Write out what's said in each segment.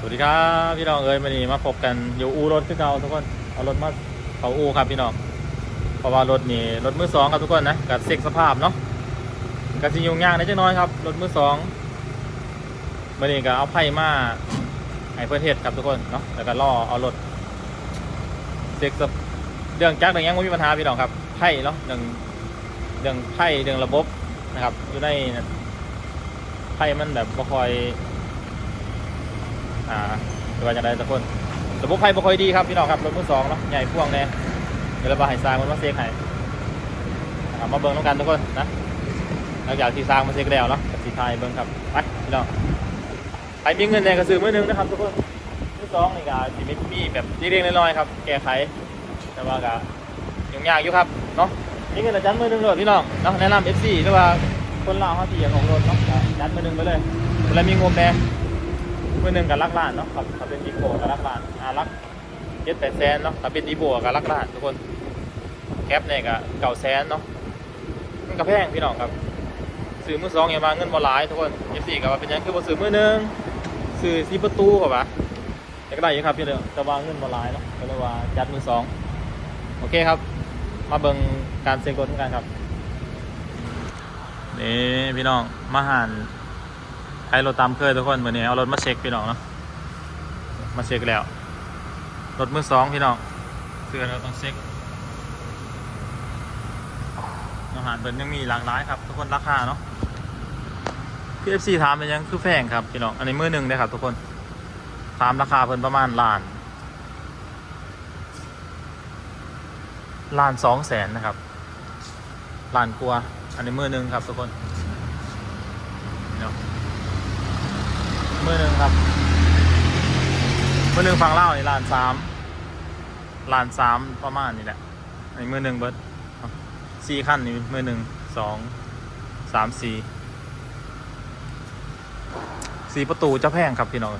สวัสดีครับพี่น้องเอ้ยวันนี้มาพบกันอยู่อูรถคือเก่าทุกคนเอารถมาเขาอูครับพี่น้องเพราะว่ารถนี่รถมือสองครับทุกคนนะกับเซ็กสภาพเนาะกับสิยุ่งยากนิดน้อยครับรถมือสองวันนี้ก็เอาไพ่มาให้เพื่อนเทศครับทุกคนเนาะแล้วก็ล่อเอารถเซ็กสเรื่องจักรเรื่องยังไม่มีปัญหาพี่น้องครับไพ่เนาะเรื่องเรื่องไพ่เรื่องระบบนะครับอยู่ในไพ่มันแบบบ่คอย อ่าไม่ว่าจะได้ทุกคนระบบไฟบ่ค่อยดีครับพี่น้องครับรถมือสองเนาะใหญ่พ่วงแน่เดี๋ยวเราไปให้สร้างมันมาเซ็กให้มาเบิ่งน้องกันทุกคนนะหลังจากที่สร้างมาเซ็กแล้วเนาะกับสีไทยเบิ่งครับไปพี่น้องใครมีเงินแดงก็ซื้อมือหนึงนะครับทุกคนมือสองนี่ก็สิมีมีแบบเล็กๆน้อยๆครับ แก้ไขแต่ว่าก็ยุ่งยากอยู่ครับเนาะมีเงินอาจารย์มือหนึงเลยพี่น้องเนาะแนะนำ FC หรือว่าคนลาวเขาที่อยากของรถเนาะก็ยัดมือหนึงไปเลยเวลามีงบแดง มือหนึ่งกับลักลานเนาะครับถ้าเป็นอีโบกับลักลานอาลักเจ็ดแปดแสนเนาะถ้าเป็นอีโบกับลักลานทุกคนแคปเนี่ยกับเก่าแสนเนาะมันกระแพงพี่น้องครับซื้อมือสองอย่ามาเงินบ่หลายทุกคนยี่สี่กับว่าเป็นยังคือบ่ซื้อมือหนึ่งซื้อซีประตูกับว่าแต่ก็ได้อยู่ครับพี่เด้อแต่ว่าเงินบ่หลายเนาะก็เลยว่าจัดมือสองโอเคครับ มาเบิ่งการเซ็นรถกันครับนี่พี่น้องมาหาร ใครรถตามเคยทุกคนวันนี้เอารถมาเช็คพี่น้องเนาะมาเช็คแล้วรถมือสองพี่น้องเพื่อเราต้องเช็คอาหารเป็นยังมีหลากหลายครับ ทุกคนราคาเนาะพี่เอฟซีถามเป็นยังคือแพงครับพี่น้องอันนี้มือหนึ่งเลยครับ ทุกคนถามราคาเพิ่นประมาณล้านล้านสองแสนนะครับล้านกลัว อันนี้มือหนึ่งครับ ทุกคนเนาะ มือหนึ่งครับ มือหนึ่งฟังเล่าในลานสามลานสามประมาณนี้แหละในมือหนึ่งเบิร์ดสี่ขั้นนี่มือหนึ่งสองสามสี่สี่ประตูจะแพงครับพี่น้อง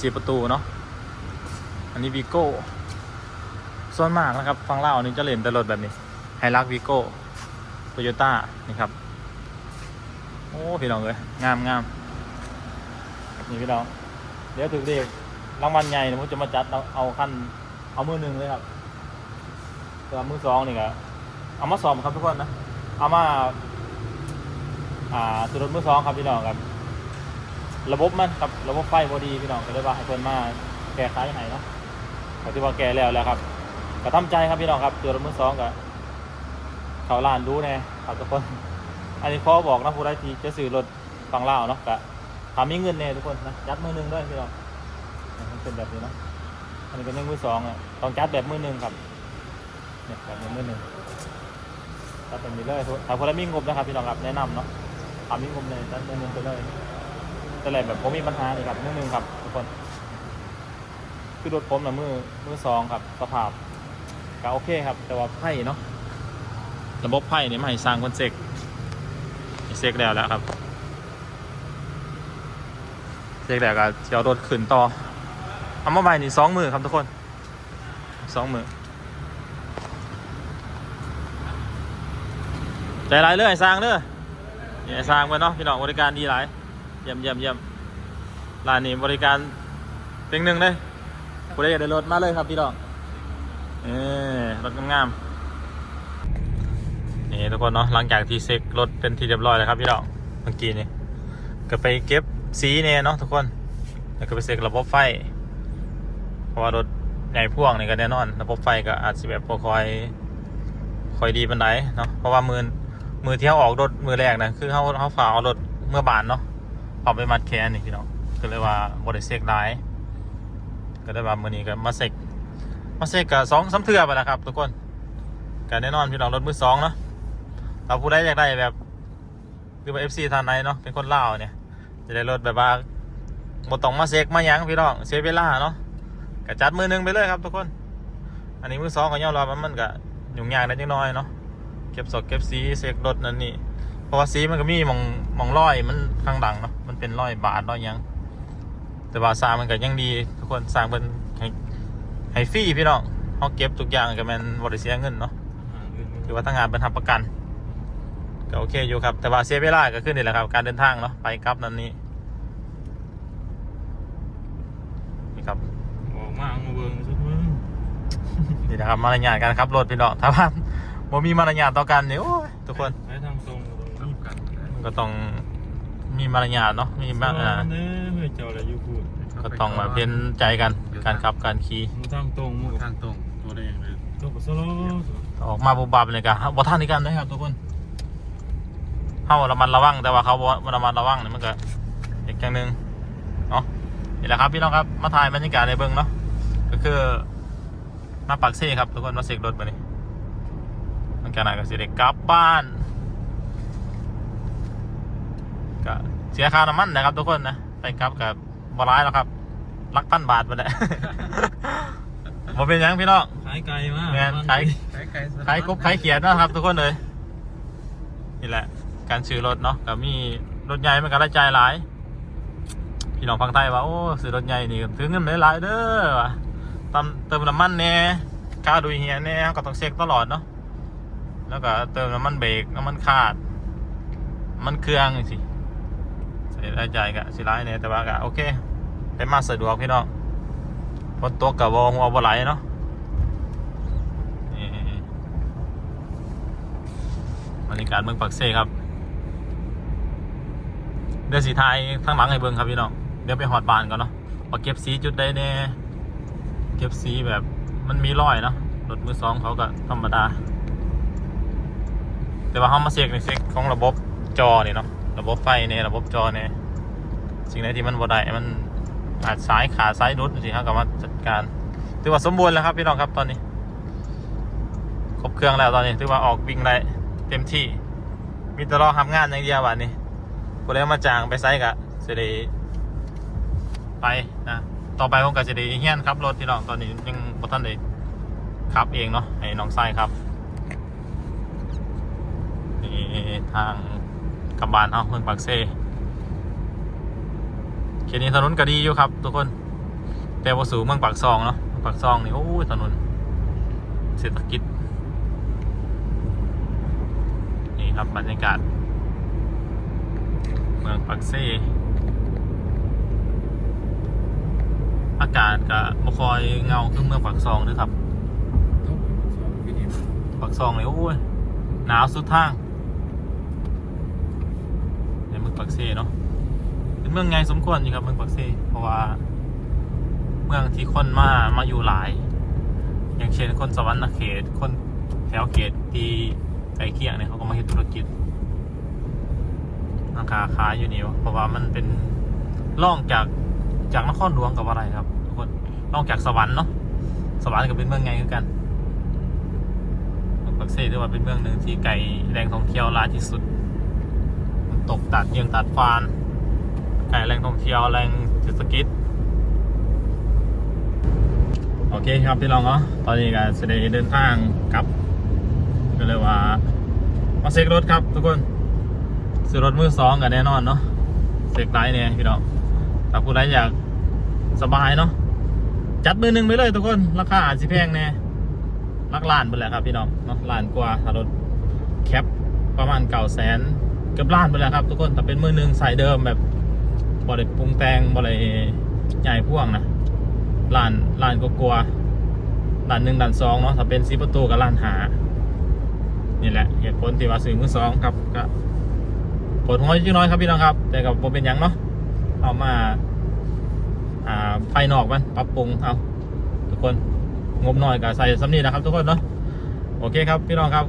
สี่ประตูเนาะอันนี้วีโก้ส่วนมากนะครับ ฟังเล่าอันี่จะเล่นแต่รถแบบนี้ไฮรักวีโก้โตโยต้านี่ครับ โอ้พี่น้องเลยงามงามนี่พี่น้อง เดี๋ยวถึงเด็กรางวัลใหญ่นะผมจะมาจัดเอาเอาขั้นเอามือหนึ่งเลยครับแต่ว่ามือสองนี่ก็เอามาสอบครับทุกคนนะ เอามา อ่าสุดรถมือสองครับพี่น้องครับ ระบบมันครับระบบไฟบอดีพี่น้องก็เลยว่าให้เพิ่นมาแก้ไขให้เนาะก็ที่ว่าแก้แล้วแล้วครับก็ทำใจครับพี่น้องครับตัวรถมือสองก็เขาล้านดูแน่ครับทุกคน อันนี้พ่อบอกนะผู้ใดที่จะซื้อรถฟังเล่าวเนาะกะถามมีเงินเนี่ยทุกคนนะจัดมือหนึ่งด้วยพี่น้องมันเป็นแบบนี้เนาะอันนี้เป็นยังมือสองอะต้องจัดแบบมือหนึ่งครับเนี่ยแบบมือหนึ่งจัดเป็นนี้เลยถ้าคนละมีงบนะครับพี่น้องครับแนะนำเนาะถามมีงบเลยจัดมือหนึ่งไปเลยแต่แหละแบบผมมีปัญหาเลยครับมือหนึ่งครับทุกคนคือรถผมนะมือมือสองครับสภาพก็โอเคครับ แต่ว่าไพ่เนาะระบบไพ่เนี่ยไม่ให้สร้างคอนเซ็ก เซ็กแล้วแล้วครับเซ็กแล้วก็จะเอารถขึ้นต่อเอามาใบนี่สองมือครับทุกคนสองมือใจร้ายเลยไอ้สร้างเด้อนี่อ้สร้างไปเนาะพี่น้องบริการดีหลายเยี่ยมเยี่ยมเยี่ยมร้านนี้บริการเต็งหนึ่งเลยผู้ใดอยากได้รถมาเลยครับพี่น้องเออรถงามๆ นี่ทุกคนเนาะหลังจากที่เซ็กรถเป็นที่เรียบร้อยแล้วครับพี่น้องเมื่อกี้นี่ก็ไปเก็บสีเนี่ยเนาะทุกคนแล้วก็ไปเซ็กระบบไฟ เพราะว่ารถใหญ่พ่วงนี่ก็แน่นอน ระบบไฟก็อาจจะแบบบ่คอยคอยดีปันไดเนาะเพราะว่ามือมือที่เขาออกรถมือแรกนะคือเขาเขาฝ่าเอารถเมื่อบานเนาะเอาไปมัดแขนนี่พี่น้องก็เลยว่าบริเซ็กได้ก็ได้ว่ามือนี้ก็มาเซ็กมาเซ็กกับสองสามเทือไปแล้วครับ ทุกคนก็แน่นอนพี่น้องรถมือสองเนาะ เราผู้ใดอยากได้แบบคือเอฟซีทานไหนเนาะเป็นคนลาวเนี่ย จะได้รถแบบว่าบ่ต้องมาเซ็กมาหยังพี่น้องเสียเวลาเนาะก็จัดมือหนึงไปเลยครับทุกคน อันนี้มือสองก็ย่อมรับว่ามันก็ยุ่งยากนิดน้อยเนาะเก็บสดเก็บสีเซ็กรถนั่นนี่เพราะว่าสีมันก็มีหมองหมองร้อยมันข้างดังเนาะมันเป็นร้อยบาทร้อยหยัง แต่ว่าสร้างมันก็ยังดี ทุกคนสร้างเป็นให้ให้ฟรีพี่น้องเขาเก็บทุกอย่างก็แมันบริเสียเงินเนาะคือว่าทางงานเป็นทำประกัน ก็โอเคอยู่ครับ แต่ว่าเสียเวลาก็ขึ้นนี่แหละครับ การเดินทางเนาะไปกลับนั้นนี้นี่ครับออกมาเมืองสุดมืองนี่นะครับมารยาทการขับรถพี่น้องถ้าว่าบ่มีมารยาทต่อกันเนี่ยโอ้ยทุกคนให้ทางตรงรีบกันก็ต้องมีมารยาทเนาะมีมากอเาออ่พูก็ต้องมาเพ้นใจกันการขับการขี่ทางตรงทางตรงตัวเองเลยตัวปสโลออกมาบุบบับเลยกันวัท่านใกันนะครับทุกคน เฮาระมัดระวังแต่ว่าเขาบ่ระมัดระวังเนี่ยมันก็อีกอย่างหนึ่งเนาะนี่แหละครับพี่น้องครับมาถ่ายบรรยากาศในเบิ้งเนาะก็คือมาปักเซ่ครับทุกคนมาเสกรถมานี่มันกันไหนก็สิได้กลับบ้านก็เสียค่าน้ำมันนะครับ ทุกคนนะไปกลับกับบร้ายแล้วครับลักพันบาทไปแล้วบ่เป็นหยังพี่น้องขายไกลมากแม่นขายใครใครขายกบขายเขียนนะครับ ทุกคนเลยนี่แหละ การซื้อรถเนาะก็มีรถใหญ่มันก็รายจ่ายหลาย พี่น้องฟังไทยว่าโอ้ซื้อรถใหญ่นี่ถือเงินไม่หลายเด้อว่ะตามเติมน้ำมันแน่ค่าดูเฮียแน่ก็ต้องเช็คตลอดเนาะแล้วก็เติมน้ำมันเบรกน้ำมันขาด มันเครื่องสิใส่รายจ่ายก็สิหลายเนี่ยแต่ว่าก็โอเคเป็นมาสะดวกพี่น้องฝนตกกับวหัวบไหลเนาะบรรยากาศเมืองปักเซครับ เดือนสีไทยข้างหลังให้เบิ่งครับพี่น้องเดี๋ยวไปหอดบานก่อนเนาะว่าเก็บสีจุดได้แน่เก็บสีแบบมันมีรอยเนาะรถมือสองเขาก็ธรรมดา แต่ว่าเขามาเช็คในเช็คของระบบจอเนี่เนาะระบบไฟเนี่ยระบบจอเนี่ยสิ่งไหนที่มันบ่ได้มันอาจซ้ายขาซ้ายรุดสิเขาก็มาจัดการถือว่าสมบูรณ์แล้วครับพี่น้องครับตอนนี้ครบเครื่องแล้วตอนนี้ถือว่าออกวิ่งได้เต็มที่ มีแต่รอทำงานอย่างเดียววันนี้ กูเลยมาจ้างไปไซต์กะจะได้ไปนะต่อไปผมก็จะได้เฮียนครับรถที่น้องตอนนี้ยังบ่ทันได้ขับเองเนาะให้น้องไส้ครับนี่ทางกำบานเฮาเมืองปากเซ่เขตนี้ถนนก็ดีอยู่ครับ ทุกคน แต่ว่าสูงเมืองปากซองเนาะปากซองนี่โอ้ยถนนเศรษฐกิจนี่ครับบรรยากาศ เมืองปักเซ่อากาศก็บ่คอยเงาขึ้นเมืองปักซองด้วยครับปักซองเลยโอ้ยหนาวสุดทางในเมืองปักเซ่เนาะเป็นเมืองไงสมควรอยู่ครับเมืองปักเซ่เพราะว่า เมืองที่คนมามาอยู่หลาย อย่างเช่นคนสวรรค์เขตคนแถวเขตที่ใกลเคียงเนี่ยเขาก็มาเฮ็ดธุรกิจ ราคาขายอยู่นี่วะเพราะว่ามันเป็นล่องจากจากนครหลวงกับอะไรครับทุกคนล่องจากสวรรค์เนาะสวรรค์ก็เป็นเมืองไงคือกันมืองปักเซ่ถือว่าเป็นเมืองหนึ่งที่ไกลแหล่งท่องเที่ยวลายที่สุด ตกตัดเยียงตัดฟานไกลแหล่งท่องเที่ยวแหล่งเศรษกิจโอเคครับพี่น้องเนาะตอนนี้ก็จะได้เดินทางกลับก็เลยว่ามาเซ็กรถครับทุกคน ซื้อรถมือสองกันแน่นอนเนาะเซ็กไลท์เนี่ยพี่น้องถ้าผู้ใดอยากสบายเนาะจัดมือหนึ่งไปเลยทุกคน ราคาอาจจะแพงแน่ลักล้านไปแหละครับพี่น้องเนาะล้านกว่าถ้ารถแคปประมาณเก่าแสนเกือบล้านไปแล้วครับทุกคนแต่เป็นมือหนึ่งใส่เดิมแบบบ่ได้ปรุงแต่งบ่ได้ใหญ่พ่วงนะล้านล้านก็กลัวล้านหนึ่งล้านสองเนาะถ้าเป็นซีประตูกับล้านหานี่แหละเหตุผลที่ว่าซื้อมือสองครับก็ ปวดหัวจิ้น้อยครับพี่น้องครับ แต่กับผมเป็นยังเนาะเอามา อ่าภายนอกมันปรับปรุงเอาทุกคนงบหน่อยก็ใส่สำนีนะครับ ทุกคนเนาะโอเคครับพี่น้องครับ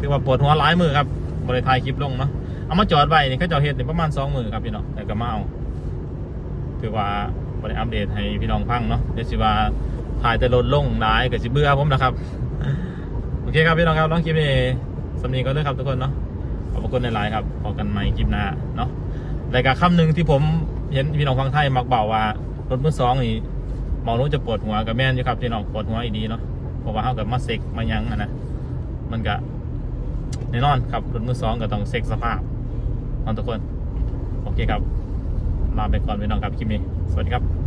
ถือว่าปวดหัวหลายมือครับบริทายคลิปลงเนาะเอามาจอดไว้นี่เขาเจะเห็นประมาณสองมือครับพี่น้องแต่ก็มาเอาถือว่าบริอัปเดตให้พี่น้องฟังเนาะเดี๋ยวสิว่าถ่ายแต่ลดลงหลายกับสิเบื่อผมนะครับ โอเคครับพี่น้องครับน้องคลิปนี้สำนีก็เลยครับทุกคนเนาะ ขอบคุณในไลน์ครับพอกันใหม่คลิปหน้าเนาะรายการคำหนึ่งที่ผมเห็นพี่น้องฟังไทยมักเบาว่ารถมือสองนี่มองรู้จะปวดหัวกับแม่นอยู่ครับพี่น้องปวดหัวอีดีเนาะเพราะว่าเขากับมาเซ็กมายังอะนะ มันก็แน่นอนครับรถมือสองก็ต้องเซ็กสภาพนอนทุกคน โอเคครับ ลาไปก่อนพี่น้องครับคลิปนี้ สวัสดีครับ